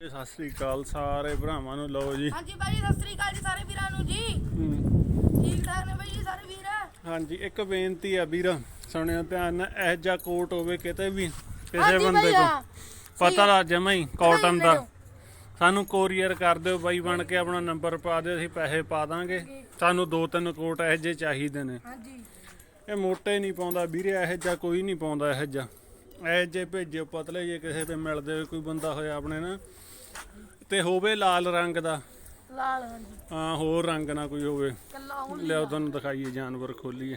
ਸਤਿ ਸ੍ਰੀ ਅਕਾਲ ਸਾਰੇ ਭਰਾਵਾਂ ਨੂੰ ਲਓ ਜੀ। ਹਾਂਜੀ ਬਾਈ ਸਤਿ ਸ੍ਰੀ ਅਕਾਲ ਜੀ ਸਾਰੇ ਵੀਰਾਂ ਨੂੰ ਜੀ। ਠੀਕ ਠਾਕ ਨੇ ਬਾਈ ਜੀ ਸਾਰੇ ਵੀਰ? ਹਾਂਜੀ ਇੱਕ ਬੇਨਤੀ ਆ ਵੀਰ ਸੁਣਿਓ ਧਿਆਨ ਨਾਲ ਇਹ ਜਿਹਾ ਕੋਟ ਹੋਵੇ ਕਿਤੇ ਵੀ ਕਿਸੇ ਹਾਂਜੀ ਬੰਦੇ ਭਈਆ। ਕੋ ਪਤਾ ਲੱਗ ਜਮਾ ਹੀ ਕਾਟਨ ਦਾ। ਸਾਨੂੰ ਕੋਰੀਅਰ ਕਰ ਦਿਓ ਬਾਈ ਬਣ ਕੇ ਆਪਣਾ ਨੰਬਰ ਪਾ ਦਿਓ ਅਸੀਂ ਪੈਸੇ ਪਾ ਦਾਂਗੇ। ਸਾਨੂੰ ਦੋ ਤਿੰਨ ਕੋਟ ਇਹੋ ਜਿਹੇ ਚਾਹੀਦੇ ਨੇ। ਹਾਂਜੀ। ਇਹ ਮੋਟੇ ਨਹੀਂ ਪਾਉਂਦਾ ਵੀਰੇ ਇਹੋ ਜਿਹਾ ਕੋਈ ਨਹੀਂ ਪਾਉਂਦਾ ਇਹੋ ਜਿਹਾ। ਇਹੋ ਜਿਹੇ ਭੇਜਿਓ ਪਤਲੇ ਜੇ ਕਿਸੇ ਤੇ ਮਿਲਦੇ ਕੋਈ ਬੰਦਾ ਹੋਇਆ ਆਪਣੇ ਨਾ ਤੇ ਹੋਵੇ ਲਾਲ ਰੰਗ ਦਾ। ਲਾਲ ਹਾਂਜੀ ਹਾਂ ਹੋਰ ਰੰਗ ਨਾ ਕੋਈ ਹੋਵੇ। ਕੱਲਾ ਲਿਆਓ ਤੁਹਾਨੂੰ ਦਿਖਾਈਏ ਜਾਨਵਰ ਖੋਲੀਏ।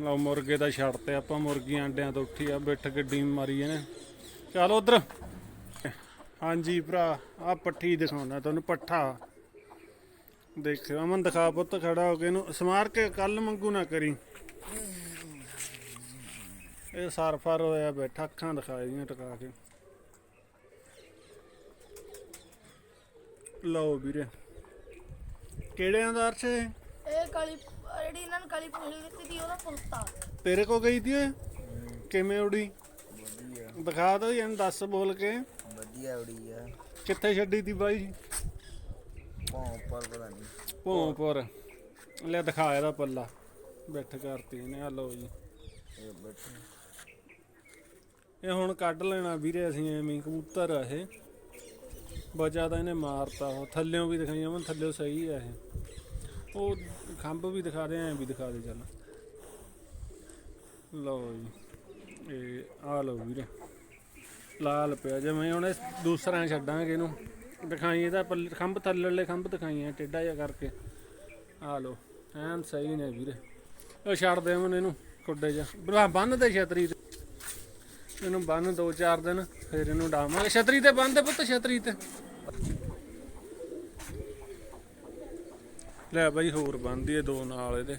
ਲਓ ਮੁਰਗੇ ਦਾ ਛੱਡ ਤੇ ਆਪਾਂ ਮੁਰਗੀਆਂ ਅੰਡਿਆਂ ਤੋਂ ਉੱਠੀ ਆ ਬਿੱਠ ਗੱਡੀ ਮਾਰੀ ਇਹਨੇ। ਚਲ ਉਧਰ। ਹਾਂਜੀ ਭਰਾ ਆ ਪੱਠੀ ਦਿਖਾਉਣਾ ਤੁਹਾਨੂੰ ਪੱਠਾ। ਦੇਖਿਓ ਅਮਨ ਦਿਖਾ ਪੁੱਤ ਖੜਾ ਹੋ ਕੇ ਇਹਨੂੰ ਸਮਾਰ ਕੇ ਕੱਲ ਮੰਗੂ ਨਾ ਕਰੀ। ਇਹ ਸਾਰ ਫਰ ਹੋਇਆ ਬੈਠਾ ਅੱਖਾਂ ਦਿਖਾਈ ਦੀਆਂ ਟਕਾ ਕੇ। ਲਓ ਵੀਰੇ। ਕਿਹੜਿਆਂ ਦਾ ਅਰਸ਼ ਇਹ? ਇਹ ਕਾਲੀ ਜਿਹੜੀ ਇਹਨਾਂ ਨੂੰ ਕਾਲੀ ਪੂਛ ਦਿੱਤੀ ਸੀ ਉਹਦਾ ਪੁੱਤਾ ਤੇਰੇ ਕੋ ਗਈ ਤੀ ਓਏ ਕਿਵੇਂ ਉੜੀ? ਦਿਖਾ ਦੋ ਇਹਨੂੰ ਦੱਸ ਬੋਲ ਕੇ। ਵਧੀਆ ਉੜੀ ਆ। ਕਿੱਥੇ ਛੱਡੀ ਤੀ ਬਾਈ ਭੌਂ ਪਰ ਪਤਾ ਨਹੀਂ ਭੋਂਪੁਰ ਲੈ ਦਿਖਾ ਇਹਦਾ ਪੱਲਾ। ਬੈਠ ਕਰਤੀ ਇਹਨੇ ਆ ਲਓ ਜੀ। ਇਹ ਬੈਠੇ। ਇਹ ਹੁਣ ਕੱਢ ਲੈਣਾ ਵੀਰੇ ਅਸੀਂ ਐਵੇਂ ਹੀ, ਕਬੂਤਰ ਆ ਇਹ। ਬਚਾ ਤਾਂ ਇਹਨੇ ਮਾਰਤਾ, ਉਹ ਥੱਲਿਓਂ ਵੀ ਦਿਖਾਈਆਂ ਮੈਂ ਥੱਲਿਓਂ ਸਹੀ ਆ ਇਹ। ਉਹ ਖੰਭ ਵੀ ਦਿਖਾ ਦੇ, ਐਂ ਵੀ ਦਿਖਾ ਦੇ ਚੱਲ। ਲਓ ਜੀ, ਇਹ ਆ ਲਓ ਵੀਰੇ, ਲਾਲ ਪਿਆ, ਜਿਵੇਂ ਹੁਣ ਇਹ ਦੂਸਰਾ ਛੱਡਾਂਗੇ ਇਹਨੂੰ। ਦਿਖਾਈ ਇਹਦਾ ਪੱਲ- ਖੰਭ ਥੱਲੇਲੇ ਖੰਭ ਦਿਖਾਈਆਂ, ਟੇਢਾ ਜਿਹਾ ਕਰਕੇ। ਆ ਲਓ, ਐਨ ਸਹੀ ਨੇ ਵੀਰੇ। ਉਹ ਛੱਡ ਦੇ ਮਨ ਇਹਨੂੰ, ਕੁੱਡੇ ਜਾ ਬਰਾ ਬੰਨ ਦੇ ਛਤਰੀ ਇਹਨੂੰ ਬੰਨ ਦੋ ਚਾਰ ਦਿਨ ਫਿਰ ਇਹਨੂੰ ਡਾਵਾਂਗੇ। ਛਤਰੀ ਤੇ ਬੰਨ ਦੇ ਪੁੱਤ ਛਤਰੀ ਤੇ। ਲੈ ਬਾਈ ਹੋਰ ਬੰਨਦੀ ਏ ਦੋ ਨਾਲ ਇਹਦੇ।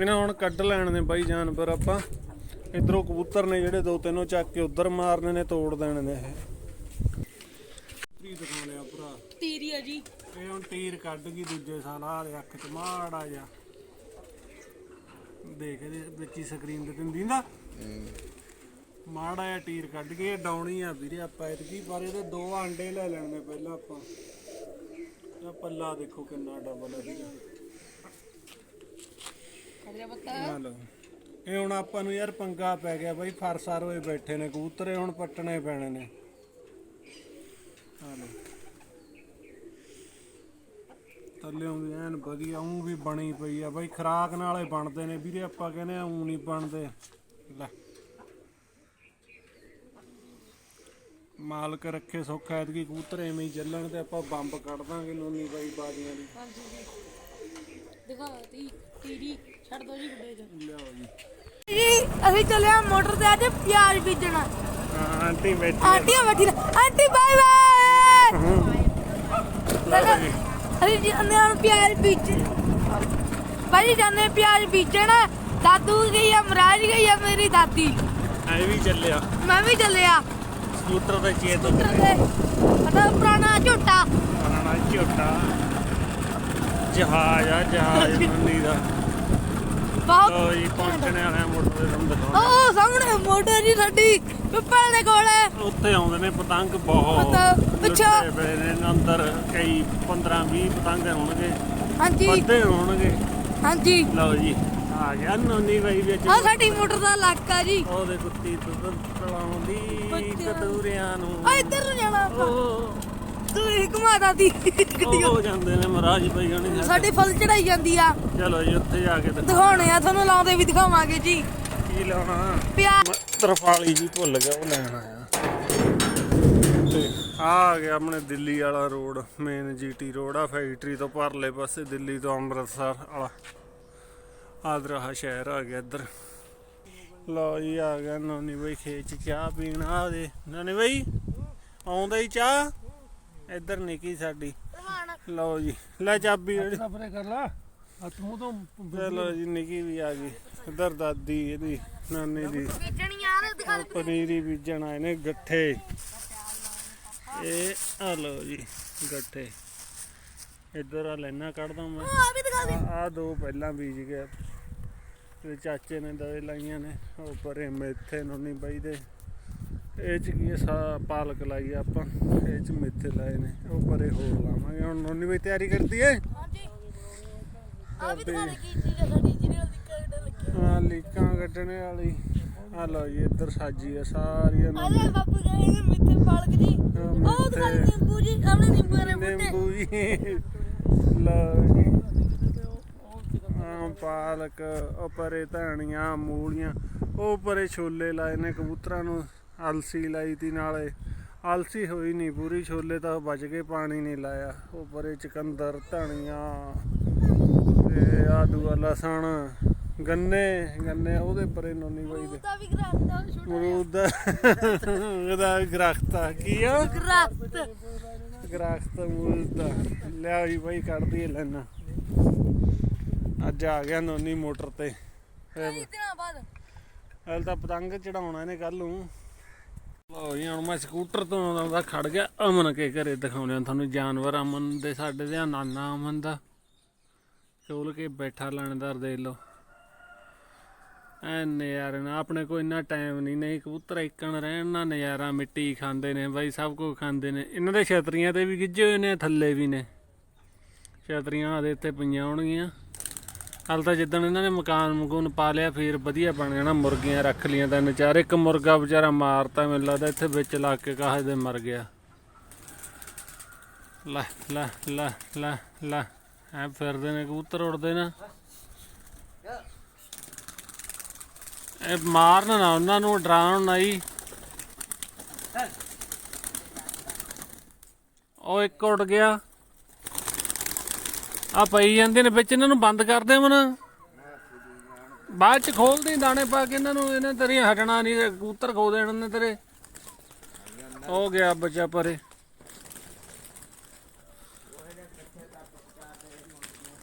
ਇਹਨਾਂ ਹੁਣ ਕੱਢ ਲੈਣ ਨੇ ਬਾਈ ਜਾਨਵਰ ਆਪਾਂ। ਇਧਰੋਂ ਕਬੂਤਰ ਨੇ ਜਿਹੜੇ ਦੋ ਤਿੰਨੋਂ ਚੱਕ ਕੇ ਉਧਰ ਮਾਰਨੇ ਨੇ ਤੋੜ ਦੇਣੇ ਨੇ ਇਹ। ਕੀ ਦਿਖਾਉਣੇ ਆ ਭਰਾ। ਤੀਰੀ ਆ ਜੀ। ਇਹ ਹੁਣ ਟੀਰ ਕੱਢ ਗਈ ਦੂਜੇ ਸਾਲ ਆ ਦੇ ਅੱਖ ਚ ਮਾੜਾ ਜਾ ਦੇਖ ਇਹਦੇ ਵਿੱਚ ਹੀ ਸਕਰੀਨ ਤੇ ਦਿੰਦਾ ਮਾੜਾ ਜਿਹਾ ਟੀਰ ਕੱਢ ਕੇ ਇਹ ਡਾਉਣੀ ਆ ਵੀਰੇ ਆਪਾਂ ਇਤਕੀ, ਪਰ ਇਹਦੇ ਦੋ ਆਂਡੇ ਲੈ ਲੈਣੇ ਪਹਿਲਾਂ ਆਪਾਂ। ਇਹ ਪੱਲਾ ਦੇਖੋ ਕਿੰਨਾ ਡਬਲ ਹੈ ਵੀਰੇ। ਲਓ। ਇਹ ਹੁਣ ਆਪਾਂ ਨੂੰ ਯਾਰ ਪੰਗਾ ਪੈ ਗਿਆ ਬਾਈ ਫਰਸਾਰ ਹੋਏ ਬੈਠੇ ਨੇ, ਕਬੂਤਰੇ ਹੁਣ ਪੱਟਣੇ ਪੈਣੇ ਨੇ। ਆ ਲਓ। ਥੱਲਿਓਂ ਵੀ ਐਨ ਵਧੀਆ ਉਹ ਵੀ ਬਣੀ ਪਈ ਆ ਬਾਈ, ਖਰਾਕ ਨਾਲੇ ਬਣਦੇ ਨੇ। ਵੀਰੇ ਆਪਾਂ ਕਹਿੰਦੇ ਆ ਉਹ ਨਹੀਂ ਬਣਦੇ। ਲੈ। ਮਾਲਕ ਰੱਖੇ ਸੌਖਾ ਐਤਕੀ ਕਬੂਤਰ ਐਵੇਂ ਹੀ ਚੱਲਣ ਤੇ ਆਪਾਂ ਬੰਬ ਕੱਢ ਦਾਂਗੇ ਲੋਨੀ ਬਾਈ ਬਾਜੀਆਂ ਦੀ। ਦਿਖਾ ਤੀ ਤੀਰੀ ਛੱਡ ਦੋ ਜੀ ਗੁੱਡੇ ਚ। ਲਿਆਓ ਜੀ। ਜੀ ਅਸੀਂ ਚੱਲਿਆ ਮੋਟਰ ਤੇ ਅੱਜ ਪਿਆਜ਼ ਬੀਜਣਾ। ਹਾਂ ਆਂਟੀ ਬੈਠੀ ਆ। ਆਂਟੀ ਬੈਠੀ ਨਾ। Aunty bye bye. ਲਓ ਜੀ। ਅਸੀਂ ਜਾਂਦੇ ਹਾਂ ਹੁਣ ਪਿਆਜ਼ ਭਾਈ ਜਾਂਦੇ ਪਿਆਜ਼ ਬੀਜਣ। ਦਾਦੂ ਗਈ ਆ ਮਹਾਰਾਜ ਗਈ ਆ ਮੇਰੀ ਦਾਦੀ। ਐ ਵੀ ਚੱਲਿਆ। ਮੈਂ ਵੀ ਚੱਲਿਆ। ਸਕੂਟਰ ਤੇ ਚੇਤ ਤੇ। ਪਤਾ ਪੁਰਾਣਾ ਝੋਟਾ। ਪੁਰਾਣਾ ਝੋਟਾ। ਜਹਾਜ਼ ਆ ਜਹਾਜ਼ ਮੰਨੀ ਦਾ। ਬਹੁਤ ਲੋ ਜੀ ਪਹੁੰਚਣੇ ਵਾਲੇ ਮੋਟਰ ਦੇ ਤੁਹਾਨੂੰ ਦਿਖਾਉਣਾ ਉਹ ਸਾਹਮਣੇ ਮੋਟਰ ਜੀ ਸਾਡੀ ਪਿੱਪਲ ਦੇ ਕੋਲ ਉੱਥੇ ਆਉਂਦੇ ਨੇ ਪਤੰਗ ਬਹੁਤ। ਲੁੱਟੇ ਪਏ ਨੇ ਅੰਦਰ ਕਈ 15 20 ਪਤੰਗ ਹੋਣਗੇ। ਹਾਂਜੀ। ਵੱਧੇ ਹੋਣਗੇ। ਹਾਂਜੀ। ਲਓ ਜੀ। ਆ ਗਿਆ ਨੋਨੀ ਬਾਈ ਵਿੱਚ ਆ ਸਾਡੀ ਮੋਟਰ ਦਾ ਇਲਾਕਾ ਜੀ। ਉਹਦੇ ਕੁੱਤੀ ਦੁੱਧ ਪਲਾਉਂਦੀ ਬੱਚਿਆਂ। ਕਦੂਰਿਆਂ ਨੂੰ। ਆ ਇੱਧਰ ਨੂੰ ਜਾਣਾ ਆਪਾਂ। ਉਹ ਤੂੰ ਹੀ ਘੁਮਾ ਦਾਦੀ ਉਹ ਜਾਂਦੇ ਨੇ ਮਹਾਰਾਜ ਬਾਈ ਹਣੀ ਸਾਡੇ। ਫਲ ਚੜਾਈ ਜਾਂਦੀ ਆ। ਚਲੋ ਜੀ ਉੱਥੇ ਜਾ ਕੇ ਦਿਖਾ- ਦਿਖਾਉਣੇ ਆ ਤੁਹਾਨੂੰ ਲਾਉਂਦੇ ਵੀ ਦਿਖਾਵਾਂਗੇ ਜੀ। ਕੀ ਲਾਉਣਾ? ਪਿਆਜ਼ ਮੈਂ ਤਰਫਾਲੀ ਜੀ ਭੁੱਲ ਗਿਆ ਉਹ ਲੈਣ ਆਇਆ। ਤੇ ਆ ਆ ਗਿਆ ਆਪਣੇ ਦਿੱਲੀ ਵਾਲਾ ਰੋਡ ਮੇਨ ਜੀਟੀ ਰੋਡ ਆ ਫੈਕਟਰੀ ਤੋਂ ਪਰਲੇ ਪਾਸੇ ਦਿੱਲੀ ਤੋਂ ਅੰਮ੍ਰਿਤਸਰ ਵਾਲਾ। ਆਦਰਾ ਸ਼ਹਿਰ ਆ ਗਿਆ ਇੱਧਰ। ਲਓ ਜੀ ਆ ਗਿਆ ਨਾਨੀ ਬਈ ਖੇਤ ਚ ਚਾਹ ਪੀਣ। ਆ ਦੇ ਨਾਨੀ ਬਈ ਆਉਂਦਾ ਹੀ ਚਾਹ? ਇੱਧਰ ਨਿੱਕੀ ਸਾਡੀ। ਲਓ ਜੀ ਲੈ ਚਾਬੀ ਪਰੇ ਕਰ ਲਾ। ਆ ਤੂੰ ਤੋਂ ਚਲੋ ਜੀ ਨਿੱਕੀ ਵੀ ਆ ਗਈ। ਇੱਧਰ ਦਾਦੀ ਇਹਦੀ ਨਾਨੀ ਦੀ। ਵੇਚਣੀ ਆ ਦਿਖਾ ਆਹ ਪਨੀਰੀ ਬੀਜਣ ਆਏ ਨੇ ਗੱਠੇ। ਇਹ ਆ ਲਓ ਜੀ ਗੱਠੇ। ਇੱਧਰ ਆ ਲੈਣਾ ਕੱਢਦਾ ਮੈਂ। ਆ ਵੀ ਦਿਖਾ ਦੇ। ਆ ਦੋ ਪਹਿਲਾਂ ਬੀਜ ਗਿਆ। ਤੇ ਚਾਚੇ ਨੇ ਦਵੇ ਲਾਈਆਂ ਨੇ ਉਹ ਪਰੇ ਮੇਥੇ ਨੂੰ ਨਹੀਂ ਬਈ ਦੇ ਇਹ ਚ ਕੀ ਸਾ ਪਾਲਕ ਲਾਈ ਆਪਾਂ ਇਹ ਚ ਮੇਥੇ ਲਾਏ ਨੇ ਉਹ ਪਰੇ ਹੋਰ ਲਾਵਾਂਗੇ। ਹੁਣ ਨੋਨੀ ਬਈ ਤਿਆਰੀ ਕਰਦੀ ਏ? ਹਾਂਜੀ। ਆ ਵੀ ਦੇ ਕੀ ਚੀਜ਼ ਸਾਡੀ ਜਿਹਦੇ ਨਾਲ ਦਿੱਕਤ ਲੱਗੀ ਹਾਂ ਲੀਕਾਂ ਕੱਢਣੇ ਵਾਲੀ। ਆ ਲਓ ਜੀ ਇੱਧਰ ਸਾਜੀ ਆ ਸਾਰੀਆਂ ਨੂੰ ਜਾ ਬਾਪੂ ਕਹਿੰਦੇ ਮਿੱਠੇ ਪਾਲਕ ਜੀ। ਉਹ ਦਿਖਾ ਦੇ ਮਿੱਠੇ। ਨਿੰਬੂ ਜੀ ਆਪਣੇ ਨਿੰਬੂ ਦੇ ਬੂਟੇ। ਨਿੰਬੂ ਜੀ। ਲਓ ਹਾਂ ਪਾਲਕ ਉਹ ਪਰੇ ਧਨੀਆਂ ਮੂਲੀਆਂ ਉਹ ਪਰੇ ਛੋਲੇ ਲਾਏ ਨੇ ਕਬੂਤਰਾਂ ਨੂੰ ਅਲਸੀ ਲਾਈ ਤੀ ਨਾਲੇ। ਅਲਸੀ ਹੋਈ ਨਹੀਂ ਪੂਰੀ ਛੋਲੇ ਤਾਂ ਬਚ ਗਏ ਪਾਣੀ ਨਹੀਂ ਲਾਇਆ। ਉਹ ਪਰੇ ਚਕੰਦਰ ਧਨੀਆਂ ਤੇ ਆਦੂ ਲਸਣ ਗੰਨੇ ਗੰਨੇ ਉਹਦੇ ਪਰੇ ਨੋਨੀ ਬਾਈ ਦੇ। ਤਾਂ ਵੀ ਗਰਾਤਾ ਛੋਟਾ ਮਰੂਦ ਦਾ ਉਹਦਾ ਗਰਖਤਾ। ਕੀ ਆ? ਗਰਾਤ ਗਰਾਖਤ ਮੂਲ ਦਾ ਲਿਆ ਬਾਈ ਕੱਢਦੀ ਲੈਣਾ। ਅੱਜ ਆ ਗਿਆ ਨੋਨੀ ਮੋਟਰ ਤੇ। ਕਈ ਦਿਨਾਂ ਬਾਅਦ। ਹਲ ਤਾਂ ਪਤੰਗ ਚੜਾਉਣਾ ਇਹਨੇ ਕੱਲ ਨੂੰ। ਲਓ ਜੀ ਹੁਣ ਮੈਂ ਸਕੂਟਰ ਤੋਂ ਆਉਂਦਾ ਖੜ ਗਿਆ ਅਮਨ ਕੇ ਘਰੇ ਦਿਖਾਉਣੇ ਆ ਤੁਹਾਨੂੰ। ਜਾਨਵਰ ਅਮਨ ਦੇ ਸਾਡੇ ਦੇ ਨਾਨਾ ਅਮਨ ਦਾ। ਚੋਲ ਕੇ ਬੈਠਾ ਲਾਣੇਦਾਰ ਦੇਖ ਲਓ। ਐ ਨਜ਼ਾਰੇ ਨਾ ਆਪਣੇ ਕੋਲ ਇੰਨਾ ਟਾਈਮ ਨਹੀਂ ਨਹੀਂ ਕਬੂਤਰ ਇੱਕਣ ਰਹਿਣ ਨਾ ਨਜ਼ਾਰਾ ਮਿੱਟੀ ਖਾਂਦੇ ਨੇ ਬਾਈ ਸਭ ਕੁਝ ਖਾਂਦੇ ਨੇ। ਇਹਨਾਂ ਦੇ ਛਤਰੀਆਂ ਤੇ ਵੀ ਗਿੱਜੇ ਹੋਏ ਨੇ ਥੱਲੇ ਵੀ ਨੇ। ਛਤਰੀਆਂ ਆਦੇ ਉੱਤੇ ਪਈਆਂ ਹੋਣਗੀਆਂ। ਕੱਲ ਤਾਂ ਜਿੱਦਣ ਇਹਨਾਂ ਨੇ ਮਕਾਨ ਮਕੂਨ ਪਾ ਲਿਆ, ਫੇਰ ਵਧੀਆ ਬਣ ਜਾਣਾ ਮੁਰਗੀਆਂ ਰੱਖ ਲੀਆਂ ਤਾਂ ਚਾਰ ਇੱਕ ਮੁਰਗਾ ਵਿਚਾਰਾ ਮਾਰਤਾ ਮੈਨੂੰ ਲੱਗਦਾ, ਇੱਥੇ ਵਿੱਚ ਲਾ ਕੇ ਕਾਹੇ ਦੇ ਮਰ ਗਿਆ। ਲੈ ਲੈ ਲੈ ਲੈ ਲੈ, ਐ ਫਿਰਦੇ ਨੇ, ਕਬੂਤਰ ਉੜਦੇ ਨਾ। ਇਹ ਮਾਰਨ ਨਾ, ਉਹਨਾਂ ਨੂੰ ਡਰਾਉਣ ਨਹੀਂ ਉਹ ਇੱਕ ਉੱਡ ਗਿਆ। ਆ ਪਈ ਜਾਂਦੇ ਨੇ ਵਿੱਚ ਇਹਨਾਂ ਨੂੰ ਬੰਦ ਕਰ ਦੇ ਬਾਅਦ ਚ ਖੋਲਦੇ, ਦਾਣੇ ਪਾ ਕੇ ਇਹਨਾਂ ਨੂੰ, ਇਹਨਾਂ ਤੇਰੀਆਂ ਹਟਣਾ ਨਹੀਂ, ਕਬੂਤਰ ਖੋ ਦੇਣ ਨੇ ਤੇਰੇ। ਹੋ ਗਿਆ ਬੱਚਾ ਪਰੇ।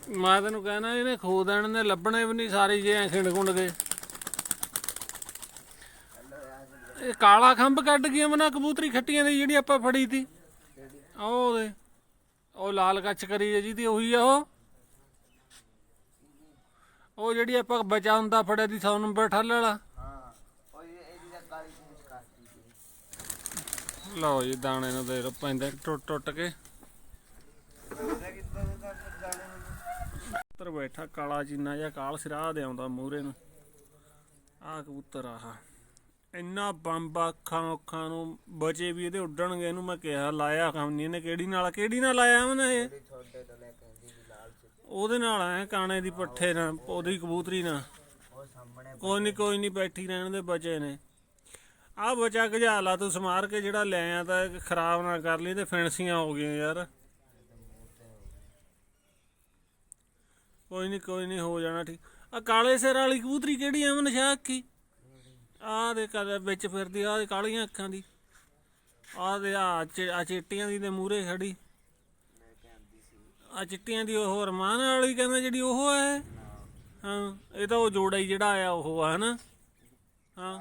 ਮੈਂ ਤੈਨੂੰ ਕਹਿਣਾ, ਇਹਨੇ ਖੋ ਦੇਣ ਨੇ, ਲੱਭਣੇ ਵੀ ਨਹੀਂ ਸਾਰੇ ਜੇ ਐ ਖਿੰਡ ਖੁੰਡ ਗਏ ਇਹ ਕਾਲਾ ਖੰਭ ਕੱਢ ਗਿਆ ਮਨਾ ਕਬੂਤਰੀ ਖੱਟੀਆਂ ਦੀ ਜਿਹੜੀ ਆਪਾਂ ਫੜੀ ਸੀ ਉਹਦੇ ਉਹ ਲਾਲ ਕੱਚ ਕਰੀ ਹੈ ਜਿਹਦੀ ਉਹੀ ਆ ਉਹ। ਉਹ ਜਿਹੜੀ ਆਪਾਂ ਬਚਾ ਫੜਿਆ ਦੀ 100 ਨੰਬਰ ਠੱਲ ਵਾਲਾ। ਹਾਂ ਉਹ ਇਹਦੀ ਤਾਂ ਕਾਲੀ ਪੂੰਛ ਕਰਤੀ ਲਓ ਜੀ, ਦਾਣੇ ਨੂੰ ਦੇ ਪੈਂਦੇ, ਟੁੱਟ ਟੁੱਟ ਕੇ। ਇਹਦਾ ਬੈਠਾ, ਕਾਲਾ ਚੀਨਾ ਜਾਂ ਕਾਲ ਸਿਰਾ ਦੇ ਆਉਂਦਾ ਮੂਰੇ ਨੂੰ। ਆਹ ਕਬੂਤਰ ਆਹ। ਇੰਨਾ ਬੰਬ ਅੱਖਾਂ ਅੱਖਾਂ ਨੂੰ ਬਚੇ ਵੀ ਇਹਦੇ ਉੱਡਣਗੇ ਇਹਨੂੰ ਮੈਂ ਕਿਹਾ ਲਾਇਆ ਕੰਮ ਨਹੀਂ ਇਹਨੇ ਕਿਹੜੀ ਨਾਲ ਕਿਹੜੀ ਨਾਲ ਲਾਇਆ ਉਹਨੇ ਇਹ? ਉਹਦੇ ਨਾਲ ਐ ਕਾਣੇ ਦੀ ਪੱਠੇ ਨਾਲ ਉਹਦੀ ਕਬੂਤਰੀ ਨਾਲ। ਕੋਈ ਨਹੀਂ ਕੋਈ ਨਹੀਂ ਬੈਠੀ ਰਹਿਣ ਦੇ ਬਚੇ ਨੇ। ਆ ਬਚਾ ਗਜਾ ਲਾ ਤੂੰ ਸਮਾਰ ਕੇ ਜਿਹੜਾ ਲੈ ਆ ਤਾਂ ਖਰਾਬ ਨਾ ਕਰ ਲਈ ਤੇ ਫਿਣਸੀਆਂ ਹੋ ਗਈਆਂ ਯਾਰ। ਕੋਈ ਨਹੀਂ ਕੋਈ ਨਹੀਂ ਹੋ ਜਾਣਾ ਠੀਕ। ਆ ਕਾਲੇ ਸਿਰ ਵਾਲੀ ਕਬੂਤਰੀ ਕਿਹੜੀ ਆ? ਮਨ ਸ਼ਾਹ ਕੀ ਆਹ ਦੇ ਕਦੇ ਵਿੱਚ ਫਿਰਦੀ, ਆਹ ਦੇ ਕਾਲੀਆਂ ਅੱਖਾਂ ਦੀ। ਆਹ ਦੇ ਆ ਚਿੱਟੀਆਂ ਦੀ ਤੇ ਮੂਰੇ ਖੜੀ। ਆ ਚਿੱਟੀਆਂ ਦੀ ਉਹ ਰਮਾਨ ਵਾਲੀ ਕਹਿੰਦਾ ਜਿਹੜੀ ਉਹ ਹੈ। ਹਾਂ, ਇਹ ਤਾਂ ਉਹ ਜੋੜਾ ਹੀ ਜਿਹੜਾ ਆਇਆ ਉਹ ਆ, ਹਨਾ? ਹਾਂ।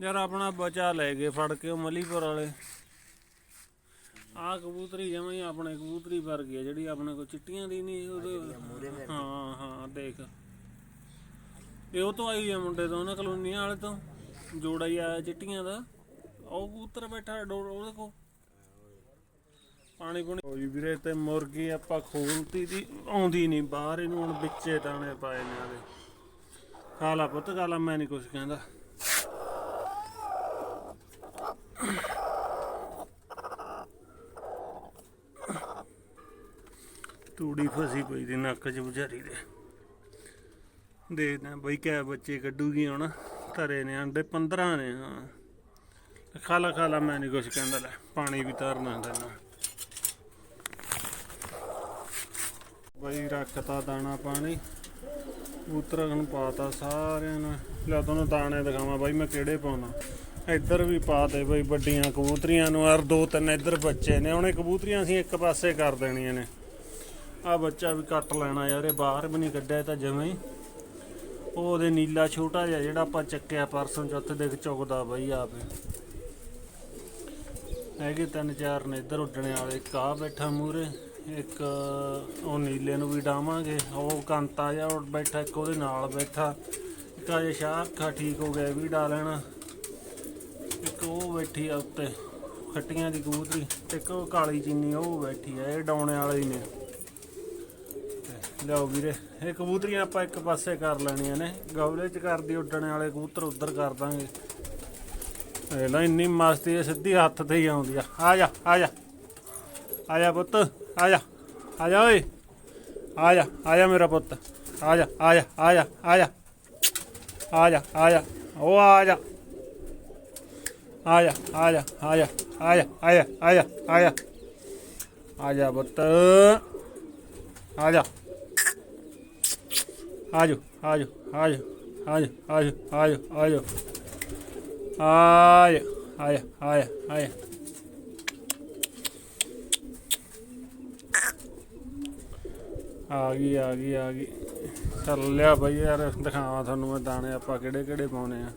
ਯਾਰ ਆਪਣਾ ਬਚਾ ਲੈ ਗਏ ਫੜ ਕੇ ਉਹ ਮਲੀਪੁਰ ਵਾਲੇ। ਆ ਕਬੂਤਰੀ ਜਮਾਂ ਹੀ ਆਪਣੇ ਕਬੂਤਰੀ ਵਰਗੀ ਆ, ਜਿਹੜੀ ਆਪਣੇ ਕੋ ਚਿੱਟੀਆਂ ਦੀ ਨਹੀਂ ਉਹਦੇ ਹਾਂ ਹਾਂ, ਦੇਖ। ਇਹ ਉਹ ਤੋਂ ਆਈ ਆ ਮੁੰਡੇ ਤੋਂ, ਉਹਨਾਂ ਕਲੋਨੀਆਂ ਵਾਲੇ ਤੋਂ, ਜੋੜਾ ਹੀ ਆਇਆ ਚਿੱਟੀਆਂ ਦਾ। ਉਹ ਕਬੂਤਰ ਬੈਠਾ ਡੋ ਉਹਦੇ ਕੋ ਪਾਣੀ ਪੁਣੀ ਹੋਈ ਵੀਰੇ, ਤੇ ਮੁਰਗੀ ਆਪਾਂ ਖੋਲਤੀ ਦੀ, ਆਉਂਦੀ ਨਹੀਂ ਬਾਹਰ, ਇਹਨੂੰ ਹੁਣ ਵਿੱਚੇ ਦਾਣੇ ਪਾਏ ਨੇ ਆਦੇ ਖਾਲਾ ਪੁੱਤ ਖਾਲਾ ਮੈਂ ਨਹੀਂ ਕੁਝ ਕਹਿੰਦਾ। ਤੂੜੀ ਫਸੀ ਪਈ ਦੀ ਨੱਕ 'ਚ ਵਿਚਾਰੀ ਦੇ। ਦੇਖਦੇ ਹਾਂ ਬਈ ਕਿਆ ਬੱਚੇ ਕੱਢੂਗੀ ਹੁਣ? ਧਰੇ ਨੇ ਅੰਡੇ 15 ਨੇ, ਹਾਂ। ਖਾਲਾ ਖਾਲਾ ਮੈਂ ਨਹੀਂ ਕੁਝ ਕਹਿੰਦਾ, ਲੈ, ਪਾਣੀ ਵੀ ਧਰਨਾ ਦੇਣਾ ਬਈ ਰੱਖਤਾ ਦਾਣਾ ਪਾਣੀ, ਕਬੂਤਰਾਂ ਨੂੰ ਪਾਤਾ ਸਾਰਿਆਂ ਨੇ। ਲੈ, ਤੁਹਾਨੂੰ ਦਾਣੇ ਦਿਖਾਵਾਂ, ਬਾਈ ਮੈਂ ਕਿਹੜੇ ਪਾਉਣਾ। ਇੱਧਰ ਵੀ ਪਾ ਦੇ ਬਈ ਵੱਡੀਆਂ ਕਬੂਤਰੀਆਂ ਨੂੰ ਔਰ ਦੋ ਤਿੰਨ ਇੱਧਰ ਬੱਚੇ ਨੇ। ਉਹਨੇ ਕਬੂਤਰੀਆਂ ਅਸੀਂ ਇੱਕ ਪਾਸੇ ਕਰ ਦੇਣੀਆਂ ਨੇ। ਆ ਬੱਚਾ ਵੀ ਕੱਟ ਲੈਣਾ ਯਾਰ, ਇਹ ਬਾਹਰ ਵੀ ਨਹੀਂ ਕੱਢਿਆ ਤਾਂ ਜਮਾਂ ਹੀ। ਉਹਦੇ ਨੀਲਾ ਛੋਟਾ ਜਿਹਾ ਜਿਹੜਾ ਆਪਾਂ ਚੱਕਿਆ ਪਰਸੋਂ ਚੌਥੇ ਦੇਖ ਚੁਗਦਾ ਬਈ ਆਪੇ। ਹੈਗੇ ਤਿੰਨ ਚਾਰ ਨੇ ਇੱਧਰ ਉੱਡਣੇ ਵਾਲੇ, ਇੱਕ ਆ ਬੈਠਾ ਮੂਰੇ ਇੱਕ ਉਹ ਨੀਲੇ ਨੂੰ ਵੀ ਡਾਵਾਂਗੇ, ਉਹ ਕੰਤਾ ਜਿਹਾ ਬੈਠਾ, ਇੱਕ ਉਹਦੇ ਨਾਲ ਬੈਠਾ। ਇੱਕ ਅਜੇ ਸ਼ਾਹ ਸ਼ਾਖਾ ਠੀਕ ਹੋ ਗਿਆ, ਇਹ ਵੀ ਡਾਲਣਾ ਇੱਕ ਉਹ ਬੈਠੀ ਆ ਉੱਤੇ, ਖੱਟੀਆਂ ਦੀ ਕਬੂਤਰੀ ਤੇ ਇੱਕ ਉਹ ਕਾਲੀ ਚੀਨੀ, ਉਹ ਬੈਠੀ ਆ, ਇਹ ਡਾਉਣੇ ਵਾਲੇ ਹੀ ਨੇ। ਤੇ ਵੀਰੇ ਇਹ ਕਬੂਤਰੀਆਂ ਆਪਾਂ ਇੱਕ ਪਾਸੇ ਕਰ ਲੈਣੀਆਂ ਨੇ ਗੌਲੇ ਚ ਕਰਦੀ ਉੱਡਣ ਵਾਲੇ ਕਬੂਤਰ ਉੱਧਰ ਕਰ ਦਾਂਗੇ ਇਹ ਲੈ ਇੰਨੀ ਮਸਤੀ ਇਹ ਸਿੱਧੀ ਹੱਥ ਤੇ ਹੀ ਆਉਂਦੀ ਆ ਆ ਜਾ ਆ ਜਾ ਆ ਜਾ ਪੁੱਤ ਆ ਜਾ ਆ ਜਾ ਓਏ ਆ ਜਾ ਆ ਜਾ ਮੇਰਾ ਪੁੱਤ ਆ ਜਾ ਆ ਜਾ ਆ ਜਾ ਆ ਜਾ ਆ ਜਾ ਆ ਜਾ ਉਹ ਆ ਜਾ ਆ ਜਾ ਆ ਜਾ ਆ ਜਾ ਆ ਜਾ ਆ ਜਾ ਆ ਜਾ ਆ ਜਾ ਆ ਜਾ ਪੁੱਤ ਆ ਜਾ ਆ ਜਾ ਆ ਜਾ ਆ ਜਾ ਆ ਜਾ ਆ ਜਾ ਆ ਜਾ ਆ ਜਾ ਆਇਆ ਆਇਆ ਆਇਆ ਆਇਆ ਆ ਗਈ ਆ ਗਈ ਆ ਗਈ। ਚੱਲ ਲਿਆ ਬਈ ਯਾਰ, ਦਿਖਾਵਾਂ ਤੁਹਾਨੂੰ ਮੈਂ ਦਾਣੇ ਆਪਾਂ ਕਿਹੜੇ ਕਿਹੜੇ ਪਾਉਣੇ ਆ।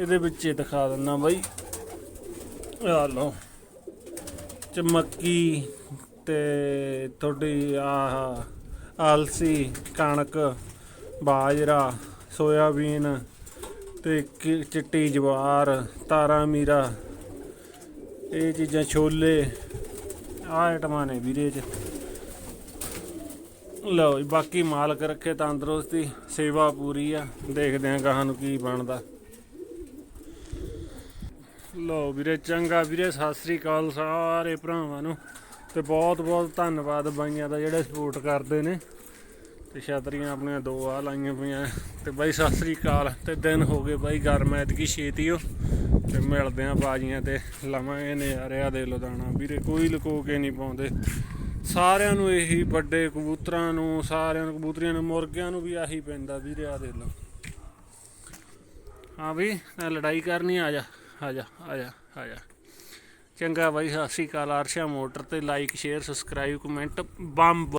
ਇਹਦੇ ਵਿੱਚ ਹੀ ਦਿਖਾ ਦਿੰਦਾ ਬਈ। ਆ ਲਓ। ਚਮੱਕੀ ਤੇ ਤੁਹਾਡੀ ਆਹ ਆਲਸੀ ਕਣਕ। ਬਾਜਰਾ, ਸੋਇਆਬੀਨ ਤੇ ਕੀ- ਚਿੱਟੀ ਜਵਾਰ, ਤਾਰਾ ਮੀਰਾ। ਇਹ ਚੀਜ਼ਾਂ ਛੋਲੇ, ਆਹ ਆਈਟਮਾਂ ਨੇ ਵੀਰੇ ਚ। ਲਓ ਜੀ, ਬਾਕੀ ਮਾਲਕ ਰੱਖੇ, ਤੰਦਰੁਸਤੀ, ਸੇਵਾ ਪੂਰੀ ਆ। ਦੇਖਦੇ ਆਂ ਗਾਹਾਂ ਨੂੰ ਕੀ ਬਣਦਾ। ਲਓ ਵੀਰੇ, ਚੰਗਾ ਵੀਰੇ, ਸਤਿ ਸ੍ਰੀ ਅਕਾਲ ਸਾਰੇ ਭਰਾਵਾਂ ਨੂੰ। ਤੇ ਬਹੁਤ ਬਹੁਤ ਧੰਨਵਾਦ ਬਾਈਆਂ ਦਾ ਜਿਹੜੇ ਸਪੋਰਟ ਕਰਦੇ ਨੇ। ਤੇ ਛਤਰੀਆਂ ਆਪਣੀਆਂ ਦੋ ਆ ਲਾਈਆਂ ਪਈਆਂ। ਤੇ ਬਾਈ, ਸਤਿ ਸ੍ਰੀ ਅਕਾਲ। ਤੇ ਦਿਨ ਹੋ ਗਏ ਬਾਈ ਗਰਮ, ਐਤਕੀ ਛੇਤੀ ਓ ਤੇ ਮਿਲਦੇ ਆਂ ਬਾਜੀਆਂ ਤੇ ਲਵਾਂਗੇ ਨਜ਼ਾਰੇ ਆ ਦੇ ਲੁਧਾਣਾ ਵੀਰੇ, ਕੋਈ ਲੁਕੋ ਕੇ ਨਹੀਂ ਪਾਉਂਦੇ। ਸਾਰਿਆਂ ਨੂੰ ਇਹੀ ਵੱਡੇ ਕਬੂਤਰਾਂ ਨੂੰ, ਸਾਰਿਆਂ ਨੂੰ, ਕਬੂਤਰੀਆਂ ਨੂੰ, ਮੁਰਗਿਆਂ ਨੂੰ ਵੀ ਆਹੀ ਪੈਂਦਾ ਵੀਰੇ ਆ ਦੇ ਲੋ ਹਾਂ ਵੀ ਲੜਾਈ ਕਰਨੀ, ਆ ਜਾ ਆ ਜਾ ਆ ਜਾ ਆ ਜਾ। ਚੰਗਾ ਬਾਈ, ਸਤਿ ਸ੍ਰੀ ਅਕਾਲ ਅਰਸ਼ਾ ਮੋਟਰ ਤੇ like share subscribe comment bomb.